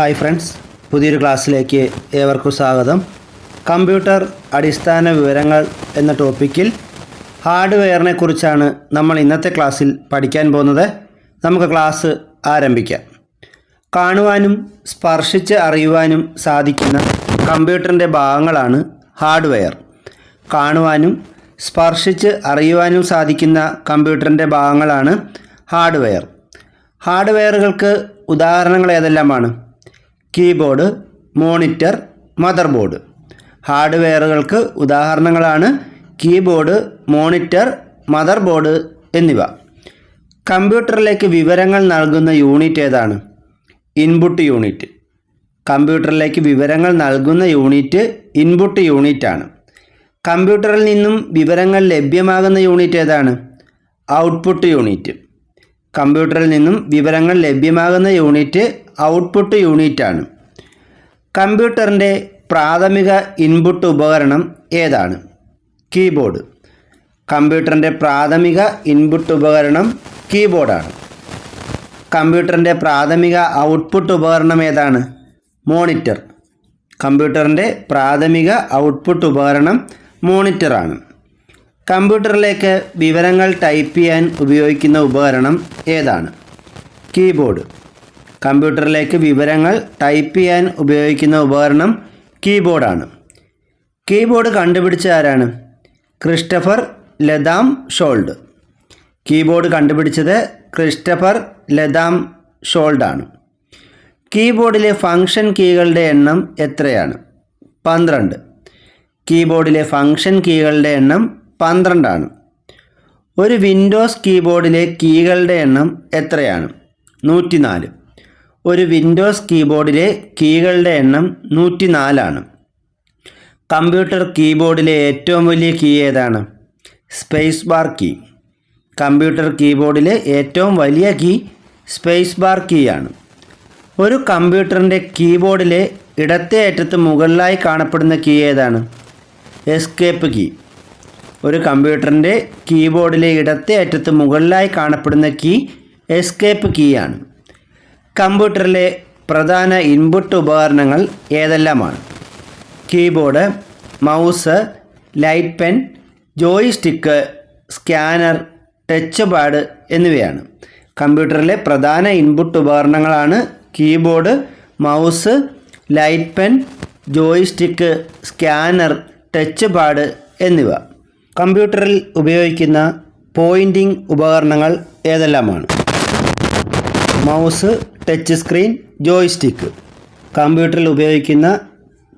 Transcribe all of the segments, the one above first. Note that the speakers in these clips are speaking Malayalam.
ഹായ് ഫ്രണ്ട്സ് പുതിയൊരു ക്ലാസ്സിലേക്ക് ഏവർക്കും സ്വാഗതം. കമ്പ്യൂട്ടർ അടിസ്ഥാന വിവരങ്ങൾ എന്ന ടോപ്പിക്കിൽ ഹാർഡ്വെയറിനെ കുറിച്ചാണ് നമ്മൾ ഇന്നത്തെ ക്ലാസ്സിൽ പഠിക്കാൻ പോകുന്നത്. നമുക്ക് ക്ലാസ് ആരംഭിക്കാം. കാണുവാനും സ്പർശിച്ച് അറിയുവാനും സാധിക്കുന്ന കമ്പ്യൂട്ടറിന്റെ ഭാഗങ്ങളാണ് ഹാർഡ്വെയർ. കാണുവാനും സ്പർശിച്ച് അറിയുവാനും സാധിക്കുന്ന കമ്പ്യൂട്ടറിന്റെ ഭാഗങ്ങളാണ് ഹാർഡ്വെയർ. ഹാർഡ്വെയറുകൾക്ക് ഉദാഹരണങ്ങൾ ഏതെല്ലാമാണ്? കീബോർഡ് മോണിറ്റർ മദർ ബോർഡ് ഹാർഡ്വെയറുകൾക്ക് ഉദാഹരണങ്ങളാണ് കീബോർഡ് മോണിറ്റർ മദർ ബോർഡ് എന്നിവ. കമ്പ്യൂട്ടറിലേക്ക് വിവരങ്ങൾ നൽകുന്ന യൂണിറ്റ് ഏതാണ്? Input unit. കമ്പ്യൂട്ടറിലേക്ക് വിവരങ്ങൾ നൽകുന്ന യൂണിറ്റ് ഇൻപുട്ട് യൂണിറ്റാണ്. കമ്പ്യൂട്ടറിൽ നിന്നും വിവരങ്ങൾ ലഭ്യമാകുന്ന യൂണിറ്റ് ഏതാണ്? Output unit. കമ്പ്യൂട്ടറിൽ നിന്നും വിവരങ്ങൾ ലഭ്യമാകുന്ന യൂണിറ്റ് ഔട്ട്പുട്ട് യൂണിറ്റാണ് കമ്പ്യൂട്ടറിന്റെ പ്രാഥമിക ഇൻപുട്ട് ഉപകരണം ഏതാണ്? കീബോർഡ് കമ്പ്യൂട്ടറിന്റെ പ്രാഥമിക ഇൻപുട്ട് ഉപകരണം കീബോർഡാണ് കമ്പ്യൂട്ടറിന്റെ പ്രാഥമിക ഔട്ട്പുട്ട് ഉപകരണം ഏതാണ്? മോണിറ്റർ കമ്പ്യൂട്ടറിന്റെ പ്രാഥമിക ഔട്ട്പുട്ട് ഉപകരണം മോണിറ്ററാണ് കമ്പ്യൂട്ടറിലേക്ക് വിവരങ്ങൾ ടൈപ്പ് ചെയ്യാൻ ഉപയോഗിക്കുന്ന ഉപകരണം ഏതാണ്? കീബോർഡ് കമ്പ്യൂട്ടറിലേക്ക് വിവരങ്ങൾ ടൈപ്പ് ചെയ്യാൻ ഉപയോഗിക്കുന്ന ഉപകരണം കീബോർഡാണ്. കീബോർഡ് കണ്ടുപിടിച്ച ആരാണ്? Christopher Latham Sholes. കീബോർഡ് കണ്ടുപിടിച്ചത് ക്രിസ്റ്റഫർ ലതാം ഷോൾഡാണ്. കീബോർഡിലെ ഫംഗ്ഷൻ കീകളുടെ എണ്ണം എത്രയാണ്? പന്ത്രണ്ട്. കീബോർഡിലെ ഫംഗ്ഷൻ കീകളുടെ എണ്ണം പന്ത്രണ്ടാണ്. ഒരു വിൻഡോസ് കീബോർഡിലെ കീകളുടെ എണ്ണം എത്രയാണ്? നൂറ്റിനാല്. ഒരു വിൻഡോസ് കീബോർഡിലെ കീകളുടെ എണ്ണം നൂറ്റി നാലാണ് കമ്പ്യൂട്ടർ കീബോർഡിലെ ഏറ്റവും വലിയ കീ ഏതാണ്? സ്പേസ് ബാർ കീ കമ്പ്യൂട്ടർ കീബോർഡിലെ ഏറ്റവും വലിയ കീ സ്പേസ് ബാർ കീ ആണ്. ഒരു കമ്പ്യൂട്ടറിന്റെ കീബോർഡിലെ ഇടത്തെ അറ്റത്ത് മുകളിലായി കാണപ്പെടുന്ന കീ ഏതാണ്? എസ്കേപ്പ് കീ ഒരു കമ്പ്യൂട്ടറിന്റെ കീബോർഡിലെ ഇടത്തെ അറ്റത്ത് മുകളിലായി കാണപ്പെടുന്ന കീ എസ്കേപ്പ് കീ ആണ്. കമ്പ്യൂട്ടറിലെ പ്രധാന ഇൻപുട്ട് ഉപകരണങ്ങൾ ഏതെല്ലാമാണ്? Keyboard mouse light pen joystick scanner touch pad എന്നിവയാണ്. കമ്പ്യൂട്ടറിലെ പ്രധാന ഇൻപുട്ട് ഉപകരണങ്ങളാണ് keyboard mouse light pen joystick scanner touch pad എന്നിവ. കമ്പ്യൂട്ടറിൽ ഉപയോഗിക്കുന്ന പോയിന്റിംഗ് ഉപകരണങ്ങൾ ഏതെല്ലാമാണ്? Mouse touch screen joystick. കമ്പ്യൂട്ടറിൽ ഉപയോഗിക്കുന്ന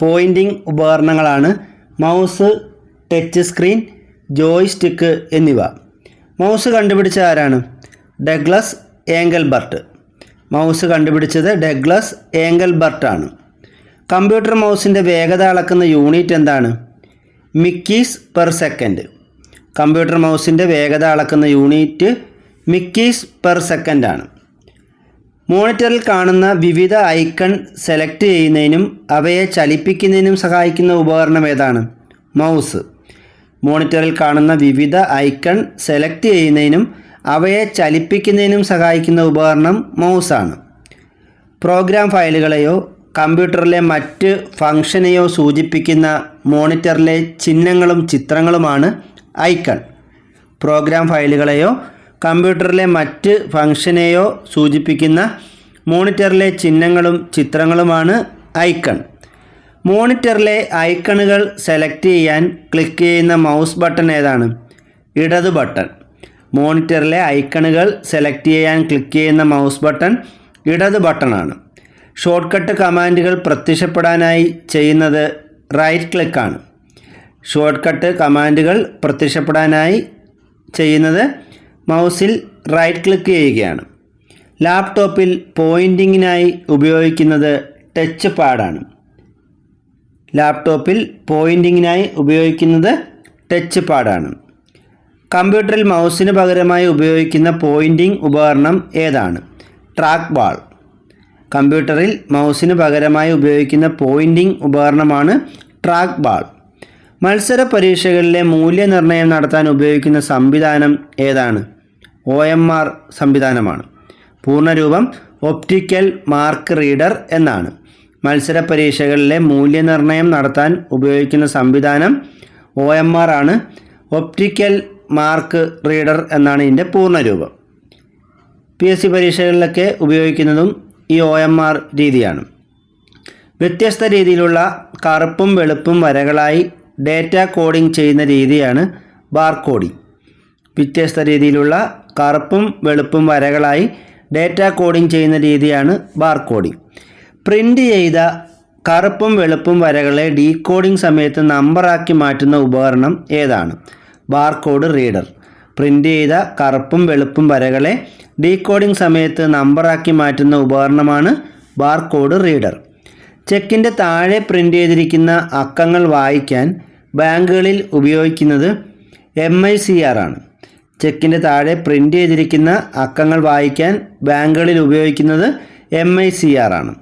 പോയിന്റിംഗ് ഉപകരണങ്ങളാണ് മൗസ് ടച്ച് സ്ക്രീൻ ജോയ്സ്റ്റിക്ക് എന്നിവ. മൗസ് കണ്ടുപിടിച്ച ആരാണ്? ഡഗ്ലസ് ഏങ്കൽബർട്ട് മൗസ് കണ്ടുപിടിച്ചത് ഡഗ്ലസ് ഏങ്കൽബർട്ടാണ് കമ്പ്യൂട്ടർ മൗസിന്റെ വേഗത അളക്കുന്ന യൂണിറ്റ് എന്താണ്? Mickeys per second. കമ്പ്യൂട്ടർ മൗസിന്റെ വേഗത അളക്കുന്ന യൂണിറ്റ് മിക്കീസ് പെർ സെക്കൻഡാണ്. മോണിറ്ററിൽ കാണുന്ന വിവിധ ഐക്കൺ സെലക്ട് ചെയ്യുന്നതിനും അവയെ ചലിപ്പിക്കുന്നതിനും സഹായിക്കുന്ന ഉപകരണം ഏതാണ്? മൗസ്. മോണിറ്ററിൽ കാണുന്ന വിവിധ ഐക്കൺ സെലക്ട് ചെയ്യുന്നതിനും അവയെ ചലിപ്പിക്കുന്നതിനും സഹായിക്കുന്ന ഉപകരണം മൗസാണ്. പ്രോഗ്രാം ഫയലുകളെയോ കമ്പ്യൂട്ടറിലെ മറ്റ് ഫംഗ്ഷനെയോ സൂചിപ്പിക്കുന്ന മോണിറ്ററിലെ ചിഹ്നങ്ങളും ചിത്രങ്ങളുമാണ് ഐക്കൺ. പ്രോഗ്രാം ഫയലുകളെയോ കമ്പ്യൂട്ടറിലെ മറ്റ് ഫംഗ്ഷനെയോ സൂചിപ്പിക്കുന്ന മോണിറ്ററിലെ ചിഹ്നങ്ങളും ചിത്രങ്ങളുമാണ് ഐക്കൺ. മോണിറ്ററിലെ ഐക്കണുകൾ സെലക്ട് ചെയ്യാൻ ക്ലിക്ക് ചെയ്യുന്ന മൗസ് ബട്ടൺ ഏതാണ്? ഇടത് ബട്ടൺ മോണിറ്ററിലെ ഐക്കണുകൾ സെലക്ട് ചെയ്യാൻ ക്ലിക്ക് ചെയ്യുന്ന മൗസ് ബട്ടൺ ഇടത് ബട്ടണാണ് ഷോർട്ട് കട്ട് കമാൻഡുകൾ പ്രത്യക്ഷപ്പെടാനായി ചെയ്യുന്നത് റൈറ്റ് ക്ലിക്കാണ് ഷോർട്ട് കട്ട് കമാൻഡുകൾ പ്രത്യക്ഷപ്പെടാനായി ചെയ്യുന്നത് മൗസിൽ റൈറ്റ് ക്ലിക്ക് ചെയ്യുകയാണ്. ലാപ്ടോപ്പിൽ പോയിന്റിങ്ങിനായി ഉപയോഗിക്കുന്നത് ടച്ച് പാഡാണ്. ലാപ്ടോപ്പിൽ പോയിന്റിങ്ങിനായി ഉപയോഗിക്കുന്നത് ടച്ച് പാഡാണ്. കമ്പ്യൂട്ടറിൽ മൗസിന് പകരമായി ഉപയോഗിക്കുന്ന പോയിന്റിംഗ് ഉപകരണം ഏതാണ്? Trackball. കമ്പ്യൂട്ടറിൽ മൗസിന് പകരമായി ഉപയോഗിക്കുന്ന പോയിന്റിംഗ് ഉപകരണമാണ് ട്രാക്ക് ബാൾ. മത്സര പരീക്ഷകളിലെ മൂല്യനിർണയം നടത്താൻ ഉപയോഗിക്കുന്ന സംവിധാനം ഏതാണ്? ഒ എം ആർ സംവിധാനമാണ്. പൂർണരൂപം ഒപ്റ്റിക്കൽ മാർക്ക് റീഡർ എന്നാണ്. മത്സര പരീക്ഷകളിലെ മൂല്യനിർണയം നടത്താൻ ഉപയോഗിക്കുന്ന സംവിധാനം ഒ എം ആർ ആണ്. ഒപ്റ്റിക്കൽ മാർക്ക് റീഡർ എന്നാണ് ഇതിന്റെ പൂർണരൂപം. പി എസ് സി പരീക്ഷകളിലൊക്കെ ഉപയോഗിക്കുന്നതും ഈ ഒ എം ആർ രീതിയാണ്. വ്യത്യസ്ത രീതിയിലുള്ള കറുപ്പും വെളുപ്പും വരകളായി ഡേറ്റ കോഡിംഗ് ചെയ്യുന്ന രീതിയാണ് ബാർ കോഡിംഗ് വ്യത്യസ്ത രീതിയിലുള്ള കറുപ്പും വെളുപ്പും വരകളായി ഡേറ്റ കോഡിംഗ് ചെയ്യുന്ന രീതിയാണ് ബാർ പ്രിന്റ് ചെയ്ത കറുപ്പും വെളുപ്പും വരകളെ ഡീകോഡിംഗ് സമയത്ത് നമ്പറാക്കി മാറ്റുന്ന ഉപകരണം ഏതാണ്? Barcode reader. പ്രിന്റ് ചെയ്ത കറുപ്പും വെളുപ്പും വരകളെ ഡീകോഡിംഗ് സമയത്ത് നമ്പറാക്കി മാറ്റുന്ന ഉപകരണമാണ് ബാർകോഡ് റീഡർ. ചെക്കിന്റെ താഴെ പ്രിന്റ് ചെയ്തിരിക്കുന്ന അക്കങ്ങൾ വായിക്കാൻ ബാങ്കുകളിൽ ഉപയോഗിക്കുന്നത് എം ഐ സി ആർ ആണ്. ചെക്കിന്റെ താഴെ പ്രിന്റ് ചെയ്തിരിക്കുന്ന അക്കങ്ങൾ വായിക്കാൻ ബാങ്കുകളിൽ ഉപയോഗിക്കുന്നത് എം ഐ സി ആർ ആണ്.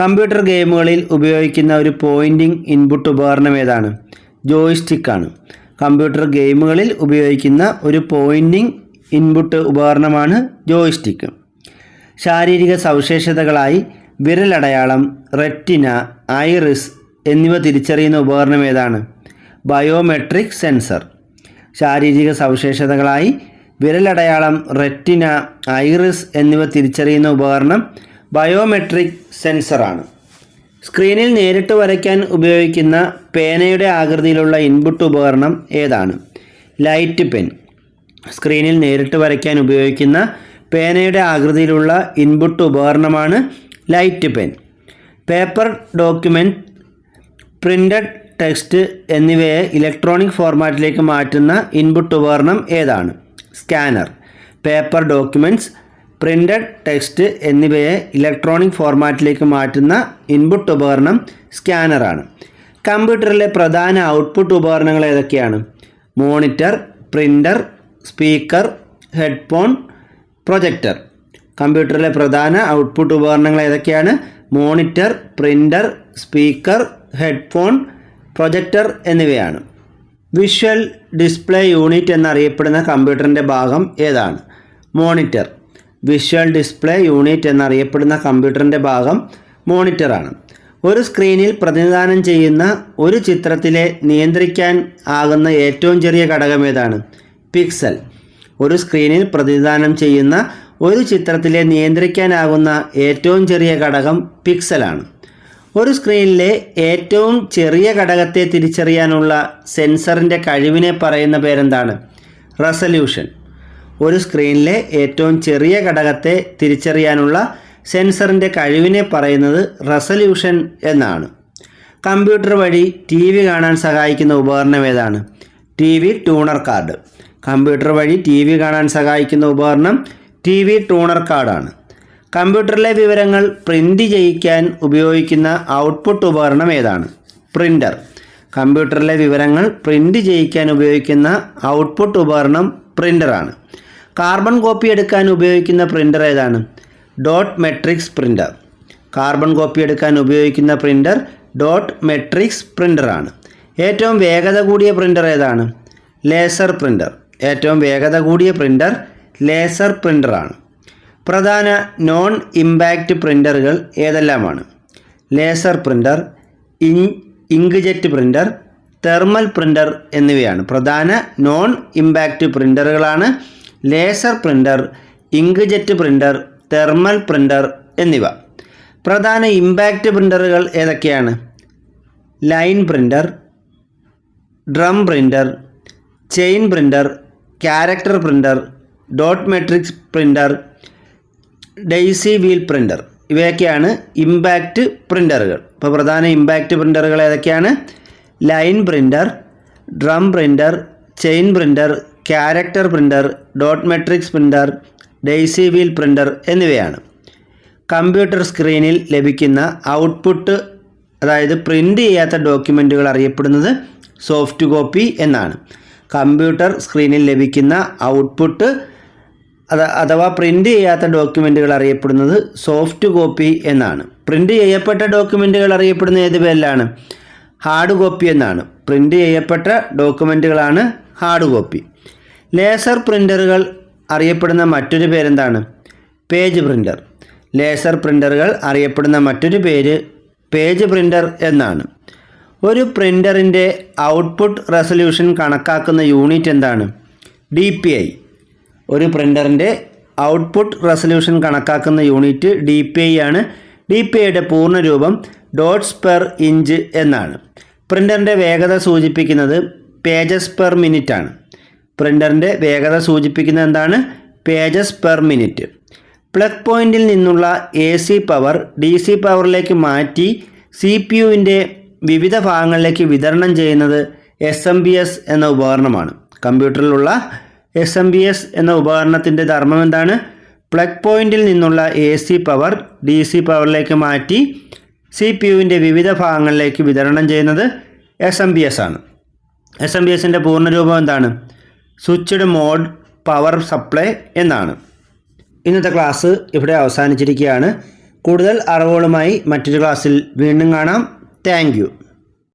കമ്പ്യൂട്ടർ ഗെയിമുകളിൽ ഉപയോഗിക്കുന്ന ഒരു പോയിന്റിംഗ് ഇൻപുട്ട് ഉപകരണം ഏതാണ്? ജോയിസ്റ്റിക്കാണ് കമ്പ്യൂട്ടർ ഗെയിമുകളിൽ ഉപയോഗിക്കുന്ന ഒരു പോയിന്റിംഗ് ഇൻപുട്ട് ഉപകരണമാണ് ജോയിസ്റ്റിക്ക് ശാരീരിക സവിശേഷതകളായി വിരലടയാളം റെറ്റിന ഐറിസ് എന്നിവ തിരിച്ചറിയുന്ന ഉപകരണം ഏതാണ്? Biometric sensor. ശാരീരിക സവിശേഷതകളായി വിരലടയാളം റെറ്റിന ഐറിസ് എന്നിവ തിരിച്ചറിയുന്ന ഉപകരണം ബയോമെട്രിക് സെൻസറാണ്. സ്ക്രീനിൽ നേരിട്ട് വരയ്ക്കാൻ ഉപയോഗിക്കുന്ന പേനയുടെ ആകൃതിയിലുള്ള ഇൻപുട്ട് ഉപകരണം ഏതാണ്? Light pen. സ്ക്രീനിൽ നേരിട്ട് വരയ്ക്കാൻ ഉപയോഗിക്കുന്ന പേനയുടെ ആകൃതിയിലുള്ള ഇൻപുട്ട് ഉപകരണമാണ് light pen. Paper document printed text എന്നിവയെ ഇലക്ട്രോണിക് ഫോർമാറ്റിലേക്ക് മാറ്റുന്ന ഇൻപുട്ട് ഉപകരണം ഏതാണ്? Scanner paper documents printed text എന്നിവയെ ഇലക്ട്രോണിക് ഫോർമാറ്റിലേക്ക് മാറ്റുന്ന ഇൻപുട്ട് ഉപകരണം സ്കാനറാണ് കമ്പ്യൂട്ടറിലെ പ്രധാന ഔട്ട്പുട്ട് ഉപകരണങ്ങൾ ഏതൊക്കെയാണ്? Monitor printer speaker headphone projector കമ്പ്യൂട്ടറിലെ പ്രധാന ഔട്ട്പുട്ട് ഉപകരണങ്ങൾ ഏതൊക്കെയാണ്? Monitor printer speaker headphone projector എന്നിവയാണ്. വിഷ്വൽ ഡിസ്പ്ലേ യൂണിറ്റ് എന്നറിയപ്പെടുന്ന കമ്പ്യൂട്ടറിന്റെ ഭാഗം ഏതാണ്? മോണിറ്റർ. വിഷ്വൽ ഡിസ്പ്ലേ യൂണിറ്റ് എന്നറിയപ്പെടുന്ന കമ്പ്യൂട്ടറിന്റെ ഭാഗം മോണിറ്ററാണ്. ഒരു സ്ക്രീനിൽ പ്രതിനിധാനം ചെയ്യുന്ന ഒരു ചിത്രത്തിലെ നിയന്ത്രിക്കാൻ ആകുന്ന ഏറ്റവും ചെറിയ ഘടകം ഏതാണ്? പിക്സൽ. ഒരു സ്ക്രീനിൽ പ്രതിനിധാനം ചെയ്യുന്ന ഒരു ചിത്രത്തിലെ നിയന്ത്രിക്കാനാകുന്ന ഏറ്റവും ചെറിയ ഘടകം പിക്സലാണ്. ഒരു സ്ക്രീനിലെ ഏറ്റവും ചെറിയ ഘടകത്തെ തിരിച്ചറിയാനുള്ള സെൻസറിന്റെ കഴിവിനെ പറയുന്ന പേരെന്താണ്? റെസല്യൂഷൻ. ഒരു സ്ക്രീനിലെ ഏറ്റവും ചെറിയ ഘടകത്തെ തിരിച്ചറിയാനുള്ള സെൻസറിന്റെ കഴിവിനെ പറയുന്നത് റെസല്യൂഷൻ എന്നാണ്. കമ്പ്യൂട്ടർ വഴി ടി വി കാണാൻ സഹായിക്കുന്ന ഉപകരണം ഏതാണ്? T V tuner card. Computer വഴി ടി വി കാണാൻ സഹായിക്കുന്ന ഉപകരണം ടി വി ട്യൂണർ കാർഡാണ്. കമ്പ്യൂട്ടറിലെ വിവരങ്ങൾ പ്രിന്റ് ചെയ്യിക്കാൻ ഉപയോഗിക്കുന്ന ഔട്ട്പുട്ട് ഉപകരണം ഏതാണ്? പ്രിന്റർ കമ്പ്യൂട്ടറിലെ വിവരങ്ങൾ പ്രിന്റ് ചെയ്യിക്കാൻ ഉപയോഗിക്കുന്ന ഔട്ട്പുട്ട് ഉപകരണം പ്രിന്ററാണ് കാർബൺ കോപ്പി എടുക്കാൻ ഉപയോഗിക്കുന്ന പ്രിന്റർ ഏതാണ്? Dot matrix printer carbon copy എടുക്കാൻ ഉപയോഗിക്കുന്ന പ്രിന്റർ ഡോട്ട് മെട്രിക്സ് പ്രിന്ററാണ് ഏറ്റവും വേഗത കൂടിയ പ്രിന്റർ ഏതാണ്? ലേസർ പ്രിന്റർ ഏറ്റവും വേഗത കൂടിയ പ്രിന്റർ ലേസർ പ്രിന്ററാണ് പ്രധാന നോൺ ഇമ്പാക്റ്റ് പ്രിന്ററുകൾ ഏതെല്ലാമാണ്? Laser printer in inkjet printer thermal printer എന്നിവയാണ്. പ്രധാന non impact പ്രിന്ററുകളാണ് laser printer inkjet printer thermal printer എന്നിവ. പ്രധാന ഇമ്പാക്റ്റ് പ്രിന്ററുകൾ ഏതൊക്കെയാണ്? Line printer drum printer chain printer character printer dot matrix printer daisy wheel printer ഇവയൊക്കെയാണ് ഇമ്പാക്റ്റ് പ്രിന്ററുകൾ ഇപ്പോൾ പ്രധാന ഇമ്പാക്റ്റ് പ്രിന്ററുകൾ ഏതൊക്കെയാണ്? Line printer drum printer chain printer character printer dot matrix printer daisy wheel printer എന്നിവയാണ്. കമ്പ്യൂട്ടർ സ്ക്രീനിൽ ലഭിക്കുന്ന ഔട്ട്പുട്ട് അതായത് പ്രിന്റ് ചെയ്യാത്ത ഡോക്യുമെന്റുകൾ അറിയപ്പെടുന്നത് സോഫ്റ്റ് കോപ്പി എന്നാണ്. കമ്പ്യൂട്ടർ സ്ക്രീനിൽ ലഭിക്കുന്ന ഔട്ട്പുട്ട് അഥവാ പ്രിന്റ് ചെയ്യാത്ത ഡോക്യുമെന്റുകൾ അറിയപ്പെടുന്നത് സോഫ്റ്റ് കോപ്പി എന്നാണ്. പ്രിന്റ് ചെയ്യപ്പെട്ട ഡോക്യുമെന്റുകൾ അറിയപ്പെടുന്ന ഏത് പേരിലാണ്? ഹാർഡ് കോപ്പി എന്നാണ്. പ്രിന്റ് ചെയ്യപ്പെട്ട ഡോക്യുമെന്റുകളാണ് ഹാർഡ് കോപ്പി ലേസർ പ്രിന്ററുകൾ അറിയപ്പെടുന്ന മറ്റൊരു പേരെന്താണ്? പേജ് പ്രിന്റർ ലേസർ പ്രിന്ററുകൾ അറിയപ്പെടുന്ന മറ്റൊരു പേര് പേജ് പ്രിന്റർ എന്നാണ്. ഒരു പ്രിന്ററിന്റെ ഔട്ട്പുട്ട് റെസൊല്യൂഷൻ കണക്കാക്കുന്ന യൂണിറ്റ് എന്താണ്? ഡി പി ഐ ഒരു പ്രിന്ററിന്റെ ഔട്ട്പുട്ട് റെസൊല്യൂഷൻ കണക്കാക്കുന്ന യൂണിറ്റ് ഡി പി ഐ ആണ്. ഡി പി ഐയുടെ പൂർണരൂപം ഡോട്ട്സ് പെർ ഇഞ്ച് എന്നാണ്. പ്രിന്ററിന്റെ വേഗത സൂചിപ്പിക്കുന്നത് പേജസ് പെർ മിനിറ്റ് ആണ്. പ്രിന്ററിന്റെ വേഗത സൂചിപ്പിക്കുന്നത് എന്താണ്? പേജസ് പെർ മിനിറ്റ് പ്ലഗ് പോയിന്റിൽ നിന്നുള്ള A C power D C പവറിലേക്ക് മാറ്റി സി പി യുവിന്റെ വിവിധ ഭാഗങ്ങളിലേക്ക് വിതരണം ചെയ്യുന്നത് എസ് എം ബി എസ് എന്ന ഉപകരണമാണ്. കമ്പ്യൂട്ടറിലുള്ള എസ് എം ബി എസ് എന്ന ഉപകരണത്തിന്റെ ധർമ്മം എന്താണ്? പ്ലഗ് പോയിന്റിൽ നിന്നുള്ള A C power D C പവറിലേക്ക് മാറ്റി സി പി യുവിന്റെ വിവിധ ഭാഗങ്ങളിലേക്ക് വിതരണം ചെയ്യുന്നത് എസ് എം ബി എസ് ആണ്. എസ് എം ബി എസിന്റെ പൂർണരൂപം എന്താണ്? സ്വിച്ച്ഡ് മോഡ് പവർ സപ്ലൈ എന്നാണ്. ഇന്നത്തെ ക്ലാസ് ഇവിടെ അവസാനിച്ചിരിക്കുകയാണ്. കൂടുതൽ അറിവുകളുമായി മറ്റൊരു ക്ലാസ്സിൽ വീണ്ടും കാണാം. താങ്ക്